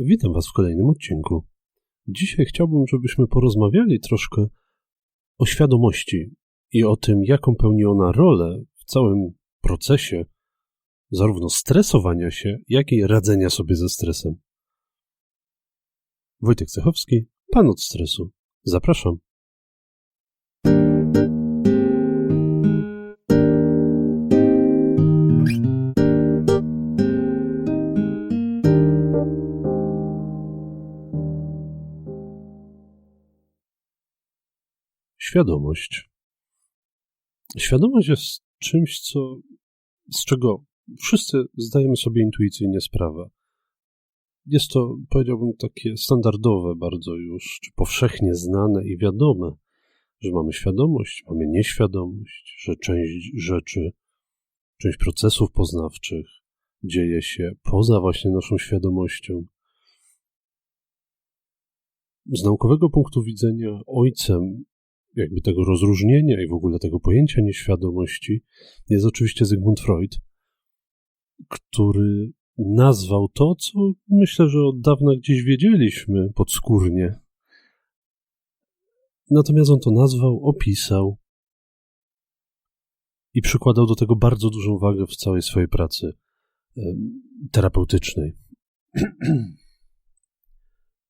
Witam Was w kolejnym odcinku. Dzisiaj chciałbym, żebyśmy porozmawiali troszkę o świadomości i o tym, jaką pełni ona rolę w całym procesie zarówno stresowania się, jak i radzenia sobie ze stresem. Wojtek Cechowski, Pan od stresu. Zapraszam. Świadomość. Świadomość jest czymś, co, z czego wszyscy zdajemy sobie intuicyjnie sprawę. Jest to, powiedziałbym, takie standardowe bardzo już, czy powszechnie znane i wiadome, że mamy świadomość, mamy nieświadomość, że część rzeczy, część procesów poznawczych dzieje się poza właśnie naszą świadomością. Z naukowego punktu widzenia ojcem jakby tego rozróżnienia i w ogóle tego pojęcia nieświadomości jest oczywiście Zygmunt Freud, który nazwał to, co myślę, że od dawna gdzieś wiedzieliśmy podskórnie. Natomiast on to nazwał, opisał i przykładał do tego bardzo dużą wagę w całej swojej pracy terapeutycznej.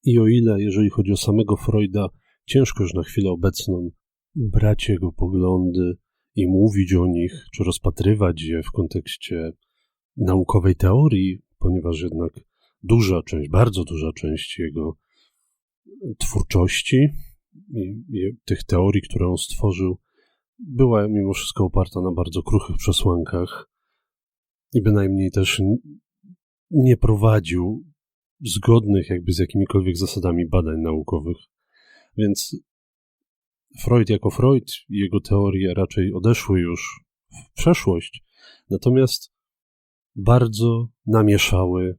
I o ile, jeżeli chodzi o samego Freuda, ciężko już na chwilę obecną brać jego poglądy i mówić o nich, czy rozpatrywać je w kontekście naukowej teorii, ponieważ jednak duża część, bardzo duża część jego twórczości i, tych teorii, które on stworzył, była mimo wszystko oparta na bardzo kruchych przesłankach i bynajmniej też nie prowadził zgodnych jakby z jakimikolwiek zasadami badań naukowych. Więc Freud jako Freud i jego teorie raczej odeszły już w przeszłość, natomiast bardzo namieszały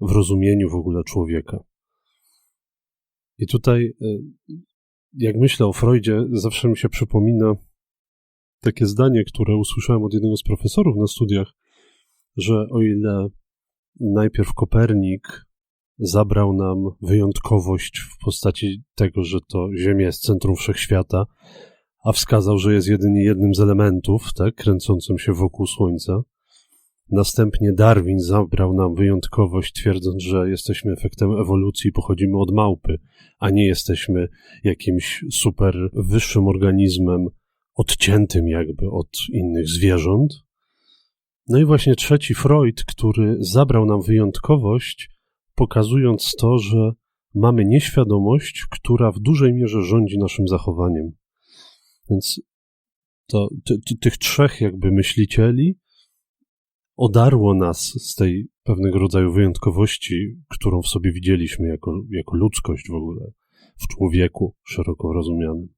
w rozumieniu w ogóle człowieka. I tutaj, e, jak myślę o Freudzie, zawsze mi się przypomina takie zdanie, które usłyszałem od jednego z profesorów na studiach, że o ile najpierw Kopernik zabrał nam wyjątkowość w postaci tego, że to Ziemia jest centrum wszechświata, a wskazał, że jest jedynie jednym z elementów, tak, kręcącym się wokół Słońca. Następnie Darwin zabrał nam wyjątkowość, twierdząc, że jesteśmy efektem ewolucji pochodzimy od małpy, a nie jesteśmy jakimś super wyższym organizmem odciętym jakby od innych zwierząt. No i właśnie trzeci Freud, który zabrał nam wyjątkowość, pokazując to, że mamy nieświadomość, która w dużej mierze rządzi naszym zachowaniem. Więc to, ty, ty, tych trzech jakby myślicieli odarło nas z tej pewnego rodzaju wyjątkowości, którą w sobie widzieliśmy jako, jako ludzkość w ogóle, w człowieku szeroko rozumianym.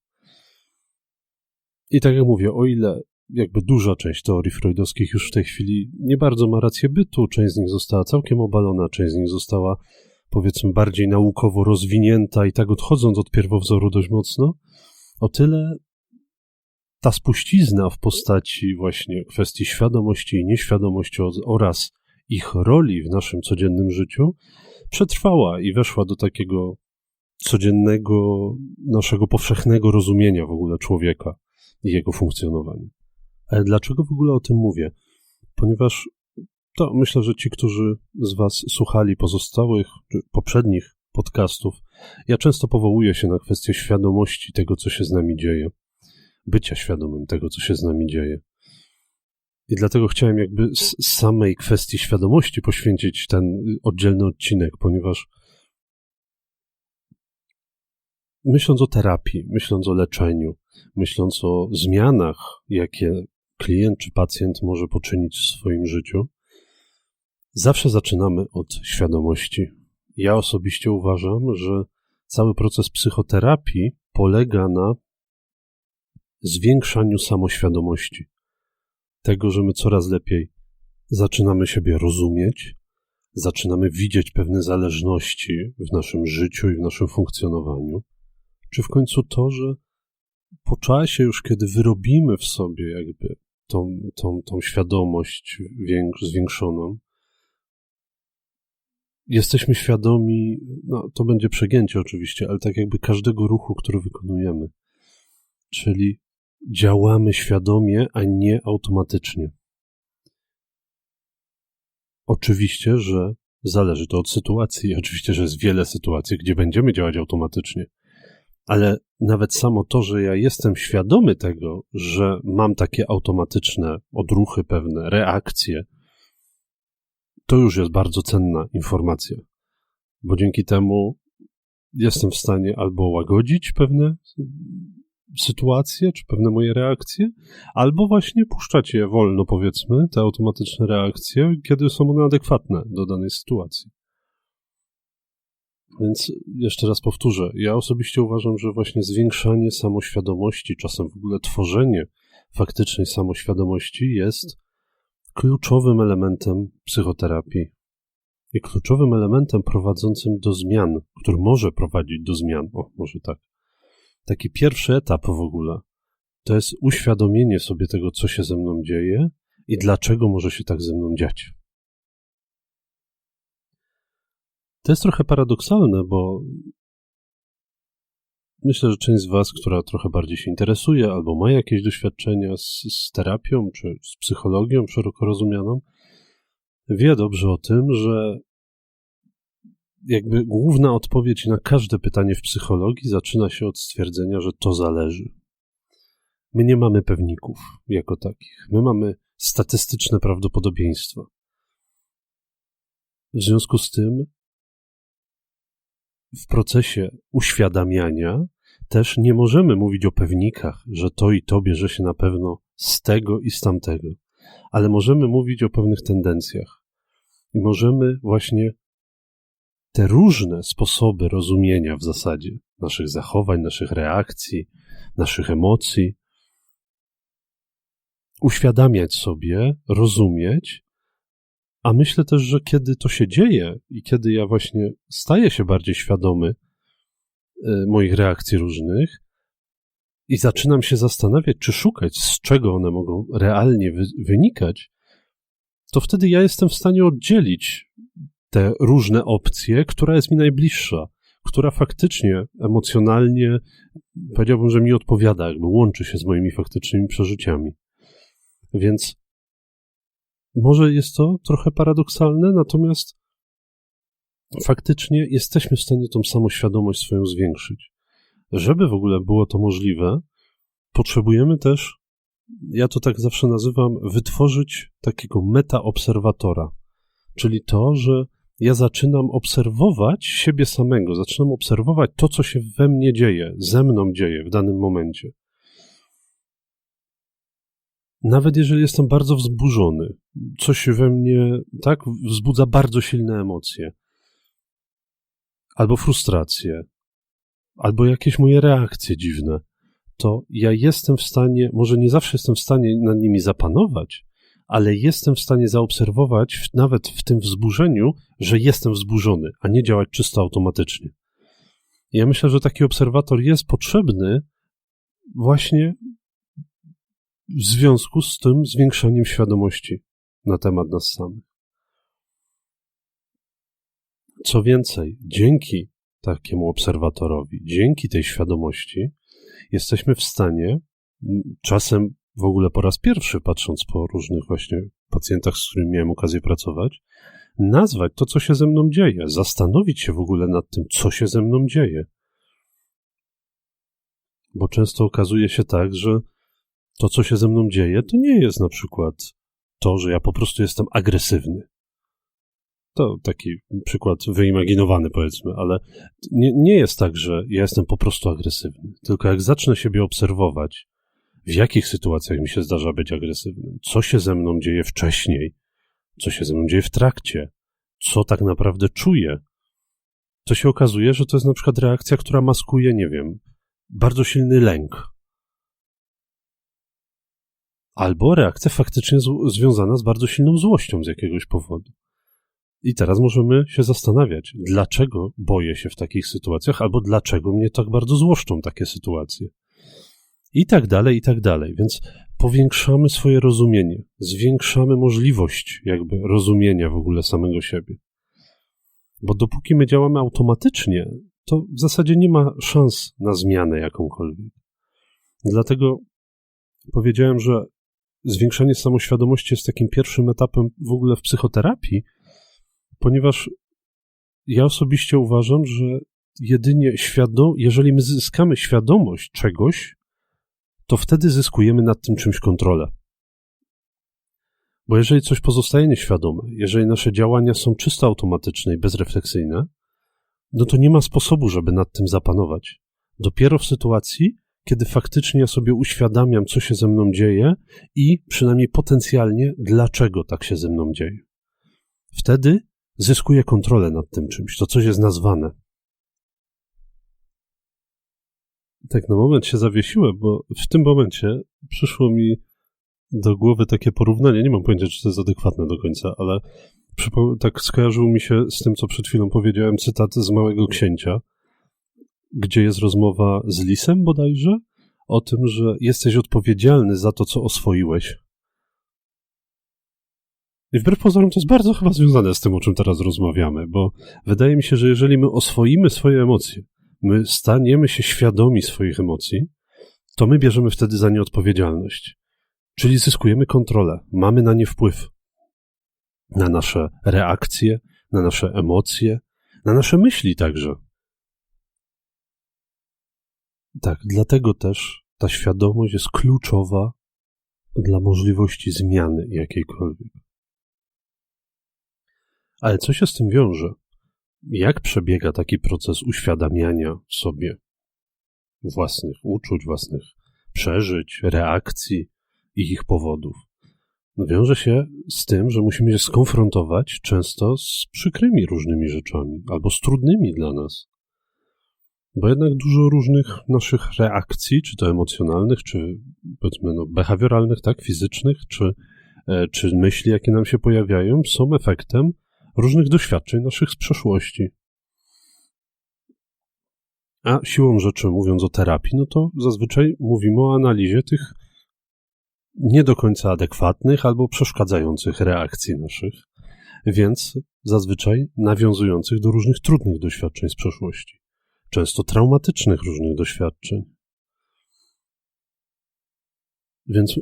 I tak jak mówię, o ile jakby duża część teorii freudowskich już w tej chwili nie bardzo ma rację bytu. Część z nich została całkiem obalona, część z nich została powiedzmy bardziej naukowo rozwinięta i tak odchodząc od pierwowzoru dość mocno. O tyle ta spuścizna w postaci właśnie kwestii świadomości i nieświadomości oraz ich roli w naszym codziennym życiu przetrwała i weszła do takiego codziennego, naszego powszechnego rozumienia w ogóle człowieka i jego funkcjonowania. Ale dlaczego w ogóle o tym mówię? Ponieważ to myślę, że ci, którzy z Was słuchali pozostałych czy poprzednich podcastów, ja często powołuję się na kwestię świadomości tego, co się z nami dzieje, bycia świadomym tego, co się z nami dzieje. I dlatego chciałem jakby z samej kwestii świadomości poświęcić ten oddzielny odcinek, ponieważ myśląc o terapii, myśląc o leczeniu, myśląc o zmianach, jakie klient czy pacjent może poczynić w swoim życiu, zawsze zaczynamy od świadomości. Ja osobiście uważam, że cały proces psychoterapii polega na zwiększaniu samoświadomości. Tego, że my coraz lepiej zaczynamy siebie rozumieć, zaczynamy widzieć pewne zależności w naszym życiu i w naszym funkcjonowaniu, czy w końcu to, że po czasie już, kiedy wyrobimy w sobie jakby tą, tą, tą świadomość zwiększoną, jesteśmy świadomi, no to będzie przegięcie oczywiście, ale tak jakby każdego ruchu, który wykonujemy. Czyli działamy świadomie, a nie automatycznie. Oczywiście, że zależy to od sytuacji. Oczywiście, że jest wiele sytuacji, gdzie będziemy działać automatycznie. Ale nawet samo to, że ja jestem świadomy tego, że mam takie automatyczne odruchy, pewne reakcje, to już jest bardzo cenna informacja, bo dzięki temu jestem w stanie albo łagodzić pewne sytuacje, czy pewne moje reakcje, albo właśnie puszczać je wolno, powiedzmy, te automatyczne reakcje, kiedy są one adekwatne do danej sytuacji. Więc jeszcze raz powtórzę, ja osobiście uważam, że właśnie zwiększanie samoświadomości, czasem w ogóle tworzenie faktycznej samoświadomości jest kluczowym elementem psychoterapii i kluczowym elementem prowadzącym do zmian, który może prowadzić do zmian. O, może tak. Taki pierwszy etap w ogóle to jest uświadomienie sobie tego, co się ze mną dzieje i dlaczego może się tak ze mną dziać. To jest trochę paradoksalne, bo myślę, że część z Was, która trochę bardziej się interesuje albo ma jakieś doświadczenia z, z terapią czy z psychologią szeroko rozumianą, wie dobrze o tym, że jakby główna odpowiedź na każde pytanie w psychologii zaczyna się od stwierdzenia, że to zależy. My nie mamy pewników jako takich. My mamy statystyczne prawdopodobieństwa. W związku z tym, w procesie uświadamiania też nie możemy mówić o pewnikach, że to i to bierze się na pewno z tego i z tamtego, ale możemy mówić o pewnych tendencjach. I możemy właśnie te różne sposoby rozumienia w zasadzie naszych zachowań, naszych reakcji, naszych emocji, uświadamiać sobie, rozumieć, a myślę też, że kiedy to się dzieje i kiedy ja właśnie staję się bardziej świadomy y, moich reakcji różnych i zaczynam się zastanawiać, czy szukać, z czego one mogą realnie wynikać, to wtedy ja jestem w stanie oddzielić te różne opcje, która jest mi najbliższa, która faktycznie emocjonalnie, powiedziałbym, że mi odpowiada, jakby łączy się z moimi faktycznymi przeżyciami. Więc może jest to trochę paradoksalne, natomiast faktycznie jesteśmy w stanie tą samoświadomość swoją zwiększyć. Żeby w ogóle było to możliwe, potrzebujemy też, ja to tak zawsze nazywam, wytworzyć takiego meta-obserwatora, czyli to, że ja zaczynam obserwować siebie samego, zaczynam obserwować to, co się we mnie dzieje, ze mną dzieje w danym momencie. Nawet jeżeli jestem bardzo wzburzony, coś we mnie, tak, wzbudza bardzo silne emocje, albo frustrację, albo jakieś moje reakcje dziwne, to ja jestem w stanie, może nie zawsze jestem w stanie nad nimi zapanować, ale jestem w stanie zaobserwować nawet w tym wzburzeniu, że jestem wzburzony, a nie działać czysto automatycznie. Ja myślę, że taki obserwator jest potrzebny właśnie w związku z tym zwiększaniem świadomości na temat nas samych. Co więcej, dzięki takiemu obserwatorowi, dzięki tej świadomości, jesteśmy w stanie czasem w ogóle po raz pierwszy, patrząc po różnych właśnie pacjentach, z którymi miałem okazję pracować, nazwać to, co się ze mną dzieje, zastanowić się w ogóle nad tym, co się ze mną dzieje. Bo często okazuje się tak, że to, co się ze mną dzieje, to nie jest na przykład to, że ja po prostu jestem agresywny. To taki przykład wyimaginowany, powiedzmy, ale nie, nie jest tak, że ja jestem po prostu agresywny. Tylko jak zacznę siebie obserwować, w jakich sytuacjach mi się zdarza być agresywnym, co się ze mną dzieje wcześniej, co się ze mną dzieje w trakcie, co tak naprawdę czuję, to się okazuje, że to jest na przykład reakcja, która maskuje, nie wiem, bardzo silny lęk. Albo reakcja faktycznie związana z bardzo silną złością z jakiegoś powodu. I teraz możemy się zastanawiać, dlaczego boję się w takich sytuacjach, albo dlaczego mnie tak bardzo złoszczą takie sytuacje i tak dalej, i tak dalej. Więc powiększamy swoje rozumienie, zwiększamy możliwość jakby rozumienia w ogóle samego siebie. Bo dopóki my działamy automatycznie, to w zasadzie nie ma szans na zmianę jakąkolwiek. Dlatego powiedziałem, że zwiększanie samoświadomości jest takim pierwszym etapem w ogóle w psychoterapii, ponieważ ja osobiście uważam, że jedynie świadom, jeżeli my zyskamy świadomość czegoś, to wtedy zyskujemy nad tym czymś kontrolę. Bo jeżeli coś pozostaje nieświadome, jeżeli nasze działania są czysto automatyczne i bezrefleksyjne, no to nie ma sposobu, żeby nad tym zapanować. Dopiero w sytuacji, kiedy faktycznie ja sobie uświadamiam, co się ze mną dzieje i przynajmniej potencjalnie, dlaczego tak się ze mną dzieje. Wtedy zyskuję kontrolę nad tym czymś, to coś jest nazwane. Tak na moment się zawiesiłem, bo w tym momencie przyszło mi do głowy takie porównanie. Nie mam pojęcia, czy to jest adekwatne do końca, ale tak skojarzył mi się z tym, co przed chwilą powiedziałem, cytat z Małego Księcia, gdzie jest rozmowa z lisem bodajże o tym, że jesteś odpowiedzialny za to, co oswoiłeś. I wbrew pozorom to jest bardzo chyba związane z tym, o czym teraz rozmawiamy, bo wydaje mi się, że jeżeli my oswoimy swoje emocje, my staniemy się świadomi swoich emocji, to my bierzemy wtedy za nie odpowiedzialność. Czyli zyskujemy kontrolę, mamy na nie wpływ. Na nasze reakcje, na nasze emocje, na nasze myśli także. Tak, dlatego też ta świadomość jest kluczowa dla możliwości zmiany jakiejkolwiek. Ale co się z tym wiąże? Jak przebiega taki proces uświadamiania sobie własnych uczuć, własnych przeżyć, reakcji i ich powodów? Wiąże się z tym, że musimy się skonfrontować często z przykrymi różnymi rzeczami albo z trudnymi dla nas. Bo jednak dużo różnych naszych reakcji, czy to emocjonalnych, czy powiedzmy no, behawioralnych, tak, fizycznych, czy, e, czy myśli, jakie nam się pojawiają, są efektem różnych doświadczeń naszych z przeszłości. A siłą rzeczy, mówiąc o terapii, no to zazwyczaj mówimy o analizie tych nie do końca adekwatnych albo przeszkadzających reakcji naszych, więc zazwyczaj nawiązujących do różnych trudnych doświadczeń z przeszłości, często traumatycznych różnych doświadczeń. Więc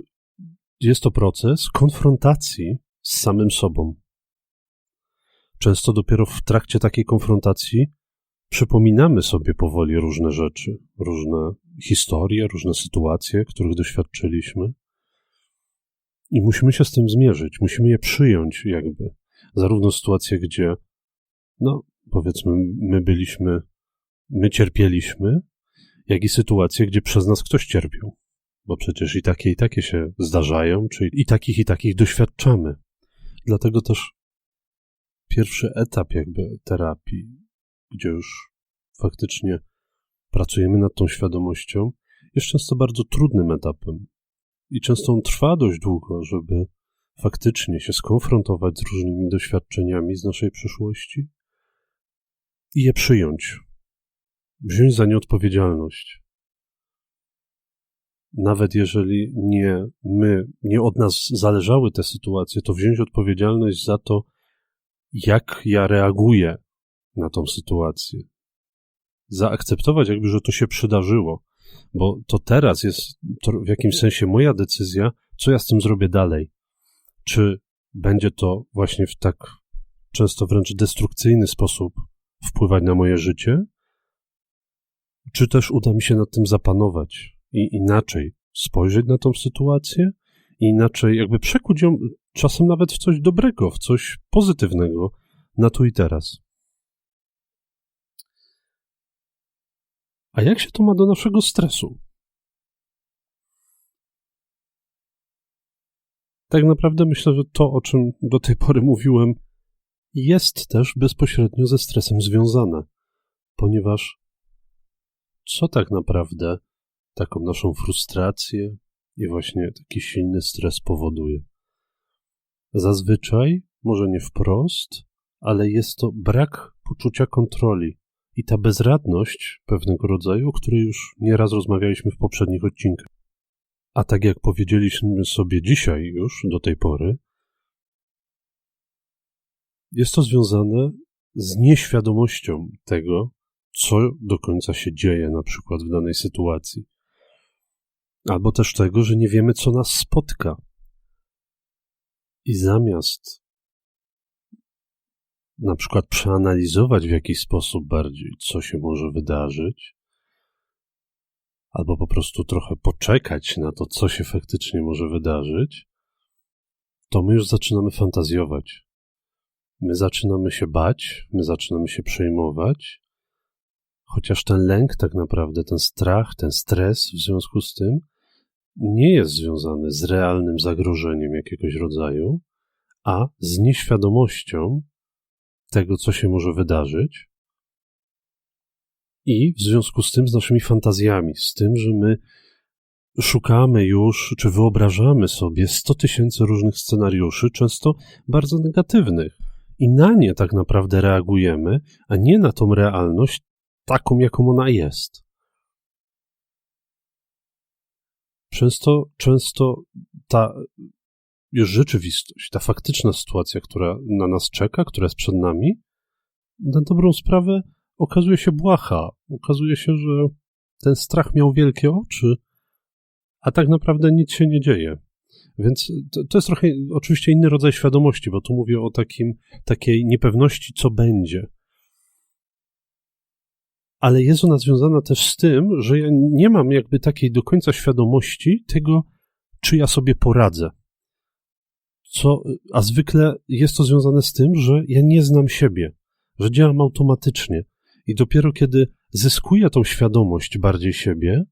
jest to proces konfrontacji z samym sobą. Często dopiero w trakcie takiej konfrontacji przypominamy sobie powoli różne rzeczy, różne historie, różne sytuacje, których doświadczyliśmy. I musimy się z tym zmierzyć, musimy je przyjąć, jakby. Zarówno sytuacje, gdzie, no, powiedzmy, my byliśmy, my cierpieliśmy, jak i sytuacje, gdzie przez nas ktoś cierpiał. Bo przecież i takie, i takie się zdarzają, czyli i takich, i takich doświadczamy. Dlatego też pierwszy etap jakby terapii, gdzie już faktycznie pracujemy nad tą świadomością, jest często bardzo trudnym etapem. I często on trwa dość długo, żeby faktycznie się skonfrontować z różnymi doświadczeniami z naszej przeszłości i je przyjąć, wziąć za nie odpowiedzialność. Nawet jeżeli nie my, nie od nas zależały te sytuacje, to wziąć odpowiedzialność za to, jak ja reaguję na tą sytuację. Zaakceptować, jakby, że to się przydarzyło, bo to teraz jest to w jakimś sensie moja decyzja, co ja z tym zrobię dalej. Czy będzie to właśnie w tak często wręcz destrukcyjny sposób wpływać na moje życie, czy też uda mi się nad tym zapanować i inaczej spojrzeć na tą sytuację i inaczej jakby przekuć ją czasem nawet w coś dobrego, w coś pozytywnego na tu i teraz. A jak się to ma do naszego stresu? Tak naprawdę myślę, że to, o czym do tej pory mówiłem, jest też bezpośrednio ze stresem związane, ponieważ co tak naprawdę taką naszą frustrację i właśnie taki silny stres powoduje? Zazwyczaj, może nie wprost, ale jest to brak poczucia kontroli i ta bezradność pewnego rodzaju, o której już nieraz rozmawialiśmy w poprzednich odcinkach. A tak jak powiedzieliśmy sobie dzisiaj już do tej pory, jest to związane z nieświadomością tego, co do końca się dzieje, na przykład w danej sytuacji. Albo też tego, że nie wiemy, co nas spotka. I zamiast na przykład przeanalizować w jakiś sposób bardziej, co się może wydarzyć, albo po prostu trochę poczekać na to, co się faktycznie może wydarzyć, to my już zaczynamy fantazjować. My zaczynamy się bać, my zaczynamy się przejmować, chociaż ten lęk, tak naprawdę, ten strach, ten stres w związku z tym nie jest związany z realnym zagrożeniem jakiegoś rodzaju, a z nieświadomością tego, co się może wydarzyć, i w związku z tym z naszymi fantazjami, z tym, że my szukamy już, czy wyobrażamy sobie 100 tysięcy różnych scenariuszy, często bardzo negatywnych, i na nie tak naprawdę reagujemy, a nie na tą realność taką, jaką ona jest. Często, często ta już rzeczywistość, ta faktyczna sytuacja, która na nas czeka, która jest przed nami, na dobrą sprawę okazuje się błaha. Okazuje się, że ten strach miał wielkie oczy, a tak naprawdę nic się nie dzieje. Więc to, to, jest trochę oczywiście inny rodzaj świadomości, bo tu mówię o takim, takiej niepewności, co będzie. Ale jest ona związana też z tym, że ja nie mam jakby takiej do końca świadomości tego, czy ja sobie poradzę. Co, a zwykle jest to związane z tym, że ja nie znam siebie, że działam automatycznie. I dopiero kiedy zyskuję tą świadomość bardziej siebie,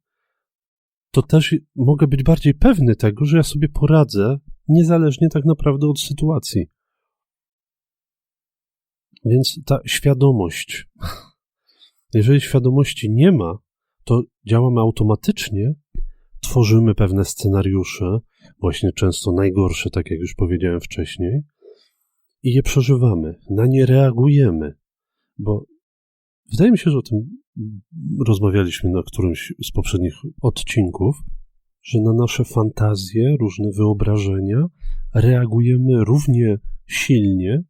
to też mogę być bardziej pewny tego, że ja sobie poradzę, niezależnie tak naprawdę od sytuacji. Więc ta świadomość, jeżeli świadomości nie ma, to działamy automatycznie, tworzymy pewne scenariusze, właśnie często najgorsze, tak jak już powiedziałem wcześniej, i je przeżywamy, na nie reagujemy, bo wydaje mi się, że o tym rozmawialiśmy na którymś z poprzednich odcinków, że na nasze fantazje, różne wyobrażenia reagujemy równie silnie,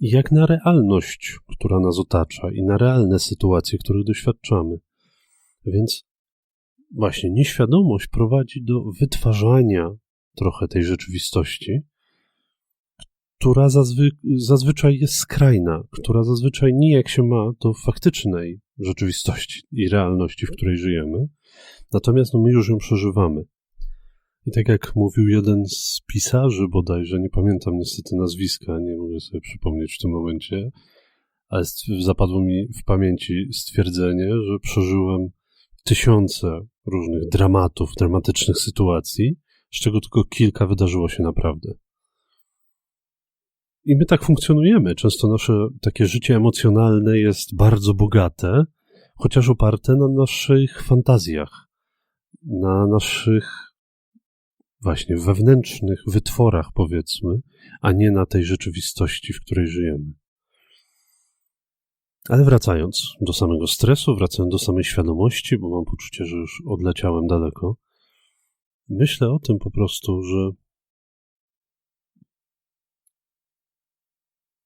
jak na realność, która nas otacza i na realne sytuacje, których doświadczamy. Więc właśnie nieświadomość prowadzi do wytwarzania trochę tej rzeczywistości, która zazwy zazwyczaj jest skrajna, która zazwyczaj nijak się ma do faktycznej rzeczywistości i realności, w której żyjemy. Natomiast no, my już ją przeżywamy. I tak jak mówił jeden z pisarzy bodajże, nie pamiętam niestety nazwiska, nie mogę sobie przypomnieć w tym momencie, ale zapadło mi w pamięci stwierdzenie, że przeżyłem tysiące różnych dramatów, dramatycznych sytuacji, z czego tylko kilka wydarzyło się naprawdę. I my tak funkcjonujemy. Często nasze takie życie emocjonalne jest bardzo bogate, chociaż oparte na naszych fantazjach, na naszych właśnie wewnętrznych wytworach, powiedzmy, a nie na tej rzeczywistości, w której żyjemy. Ale wracając do samego stresu, wracając do samej świadomości, bo mam poczucie, że już odleciałem daleko, myślę o tym po prostu, że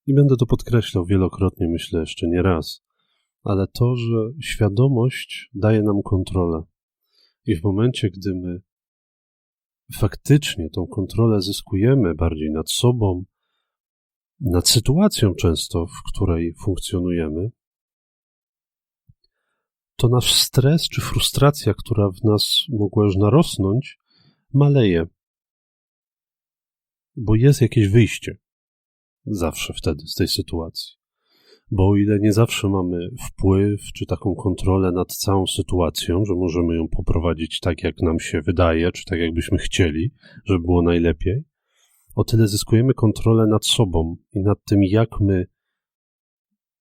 I będę to podkreślał wielokrotnie, myślę jeszcze nie raz, ale to, że świadomość daje nam kontrolę. I w momencie, gdy my faktycznie tą kontrolę zyskujemy bardziej nad sobą, nad sytuacją często, w której funkcjonujemy, to nasz stres czy frustracja, która w nas mogła już narosnąć, maleje, bo jest jakieś wyjście zawsze wtedy z tej sytuacji. Bo o ile nie zawsze mamy wpływ czy taką kontrolę nad całą sytuacją, że możemy ją poprowadzić tak, jak nam się wydaje, czy tak, jakbyśmy chcieli, żeby było najlepiej, o tyle zyskujemy kontrolę nad sobą i nad tym, jak my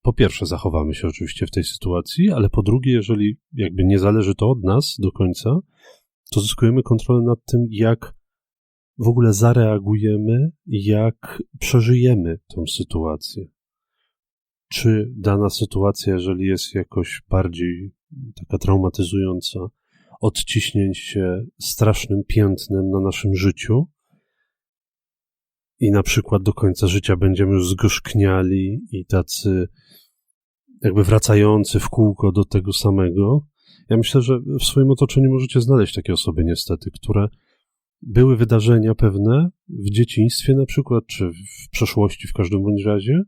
po pierwsze zachowamy się oczywiście w tej sytuacji, ale po drugie, jeżeli jakby nie zależy to od nas do końca, to zyskujemy kontrolę nad tym, jak w ogóle zareagujemy, jak przeżyjemy tą sytuację. Czy dana sytuacja, jeżeli jest jakoś bardziej taka traumatyzująca, odciśnie się strasznym piętnem na naszym życiu, i na przykład do końca życia będziemy już zgorzkniali i tacy jakby wracający w kółko do tego samego. Ja myślę, że w swoim otoczeniu możecie znaleźć takie osoby niestety, które były wydarzenia pewne w dzieciństwie na przykład, czy w przeszłości w każdym bądź razie,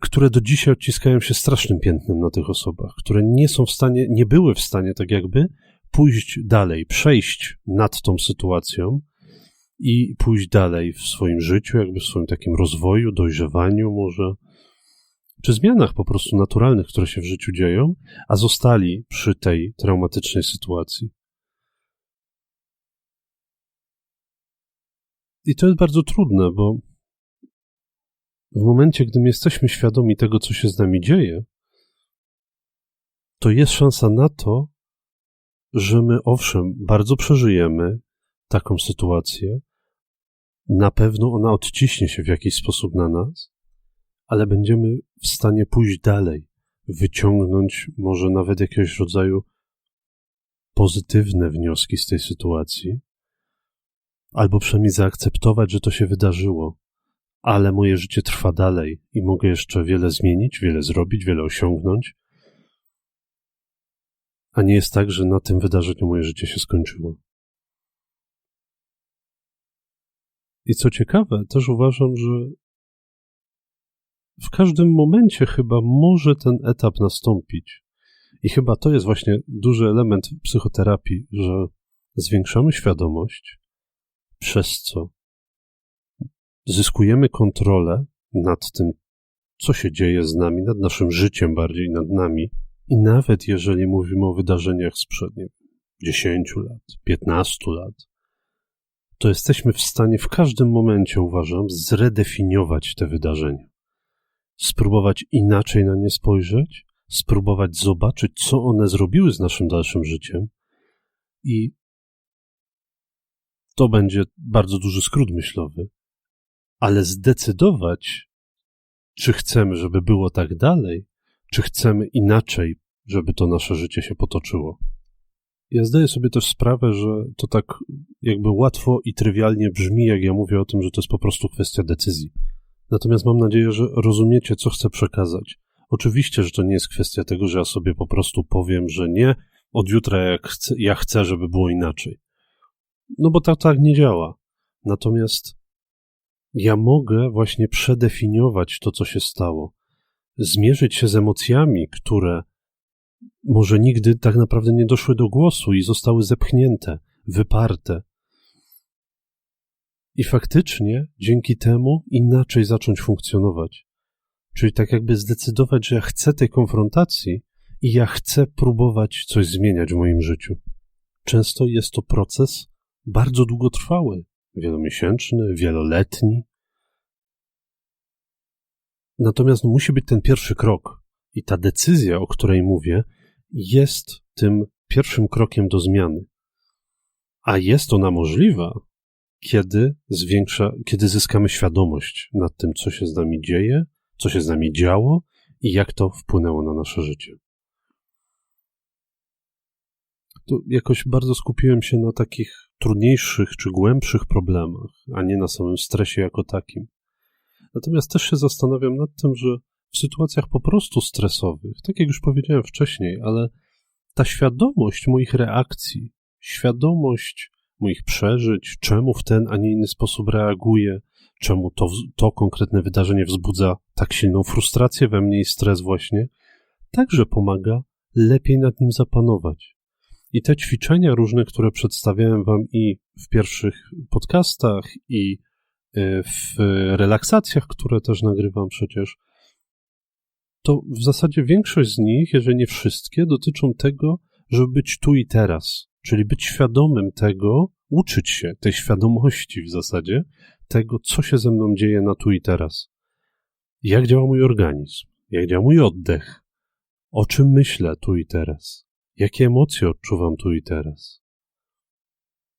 które do dzisiaj odciskają się strasznym piętnem na tych osobach, które nie są w stanie, nie były w stanie tak jakby pójść dalej, przejść nad tą sytuacją i pójść dalej w swoim życiu, jakby w swoim takim rozwoju, dojrzewaniu może, czy zmianach po prostu naturalnych, które się w życiu dzieją, a zostali przy tej traumatycznej sytuacji. I to jest bardzo trudne, bo w momencie, gdy my jesteśmy świadomi tego, co się z nami dzieje, to jest szansa na to, że my owszem, bardzo przeżyjemy taką sytuację, na pewno ona odciśnie się w jakiś sposób na nas, ale będziemy w stanie pójść dalej, wyciągnąć może nawet jakiegoś rodzaju pozytywne wnioski z tej sytuacji, albo przynajmniej zaakceptować, że to się wydarzyło, ale moje życie trwa dalej i mogę jeszcze wiele zmienić, wiele zrobić, wiele osiągnąć. A nie jest tak, że na tym wydarzeniu moje życie się skończyło. I co ciekawe, też uważam, że w każdym momencie chyba może ten etap nastąpić. I chyba to jest właśnie duży element psychoterapii, że zwiększamy świadomość, przez co zyskujemy kontrolę nad tym, co się dzieje z nami, nad naszym życiem bardziej, nad nami. I nawet jeżeli mówimy o wydarzeniach sprzed nie 10 lat, 15 lat, to jesteśmy w stanie w każdym momencie, uważam, zredefiniować te wydarzenia. Spróbować inaczej na nie spojrzeć, spróbować zobaczyć, co one zrobiły z naszym dalszym życiem i to będzie bardzo duży skrót myślowy, ale zdecydować, czy chcemy, żeby było tak dalej, czy chcemy inaczej, żeby to nasze życie się potoczyło. Ja zdaję sobie też sprawę, że to tak jakby łatwo i trywialnie brzmi, jak ja mówię o tym, że to jest po prostu kwestia decyzji. Natomiast mam nadzieję, że rozumiecie, co chcę przekazać. Oczywiście, że to nie jest kwestia tego, że ja sobie po prostu powiem, że nie, od jutra jak chcę, ja chcę, żeby było inaczej. No bo tak, tak nie działa. Natomiast ja mogę właśnie przedefiniować to, co się stało, zmierzyć się z emocjami, które może nigdy tak naprawdę nie doszły do głosu i zostały zepchnięte, wyparte. I faktycznie dzięki temu inaczej zacząć funkcjonować. Czyli tak jakby zdecydować, że ja chcę tej konfrontacji i ja chcę próbować coś zmieniać w moim życiu. Często jest to proces bardzo długotrwały, wielomiesięczny, wieloletni. Natomiast musi być ten pierwszy krok i ta decyzja, o której mówię, jest tym pierwszym krokiem do zmiany. A jest ona możliwa, kiedy zwiększa, kiedy zyskamy świadomość nad tym, co się z nami dzieje, co się z nami działo i jak to wpłynęło na nasze życie. To jakoś bardzo skupiłem się na takich trudniejszych czy głębszych problemach, a nie na samym stresie jako takim. Natomiast też się zastanawiam nad tym, że w sytuacjach po prostu stresowych, tak jak już powiedziałem wcześniej, ale ta świadomość moich reakcji, świadomość moich przeżyć, czemu w ten, a nie inny sposób reaguję, czemu to, to konkretne wydarzenie wzbudza tak silną frustrację we mnie i stres właśnie, także pomaga lepiej nad nim zapanować. I te ćwiczenia różne, które przedstawiałem Wam i w pierwszych podcastach, i e, w relaksacjach, które też nagrywam przecież, to w zasadzie większość z nich, jeżeli nie wszystkie, dotyczą tego, żeby być tu i teraz, czyli być świadomym tego, uczyć się tej świadomości w zasadzie, tego, co się ze mną dzieje na tu i teraz. Jak działa mój organizm, jak działa mój oddech, o czym myślę tu i teraz, jakie emocje odczuwam tu i teraz.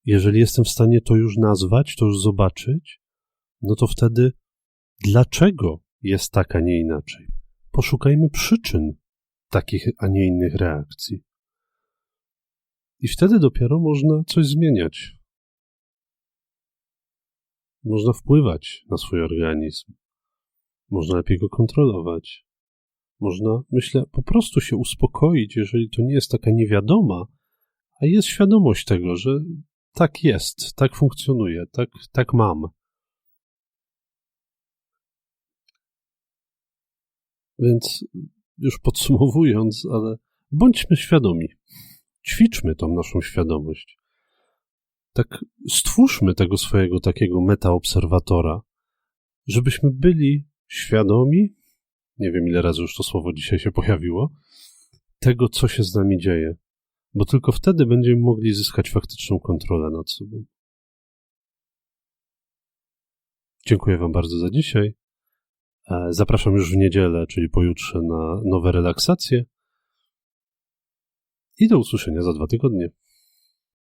Jeżeli jestem w stanie to już nazwać, to już zobaczyć, no to wtedy dlaczego jest tak, a nie inaczej? Poszukajmy przyczyn takich, a nie innych reakcji. I wtedy dopiero można coś zmieniać. można wpływać na swój organizm, można lepiej go kontrolować. Można, myślę, po prostu się uspokoić, jeżeli to nie jest taka niewiadoma, a jest świadomość tego, że tak jest, tak funkcjonuje, tak, tak mam. Więc już podsumowując, ale bądźmy świadomi. Ćwiczmy tą naszą świadomość. Tak stwórzmy tego swojego takiego metaobserwatora, żebyśmy byli świadomi, nie wiem ile razy już to słowo dzisiaj się pojawiło, tego, co się z nami dzieje, bo tylko wtedy będziemy mogli zyskać faktyczną kontrolę nad sobą. Dziękuję Wam bardzo za dzisiaj. E, zapraszam już w niedzielę, czyli pojutrze, na nowe relaksacje. I do usłyszenia za dwa tygodnie.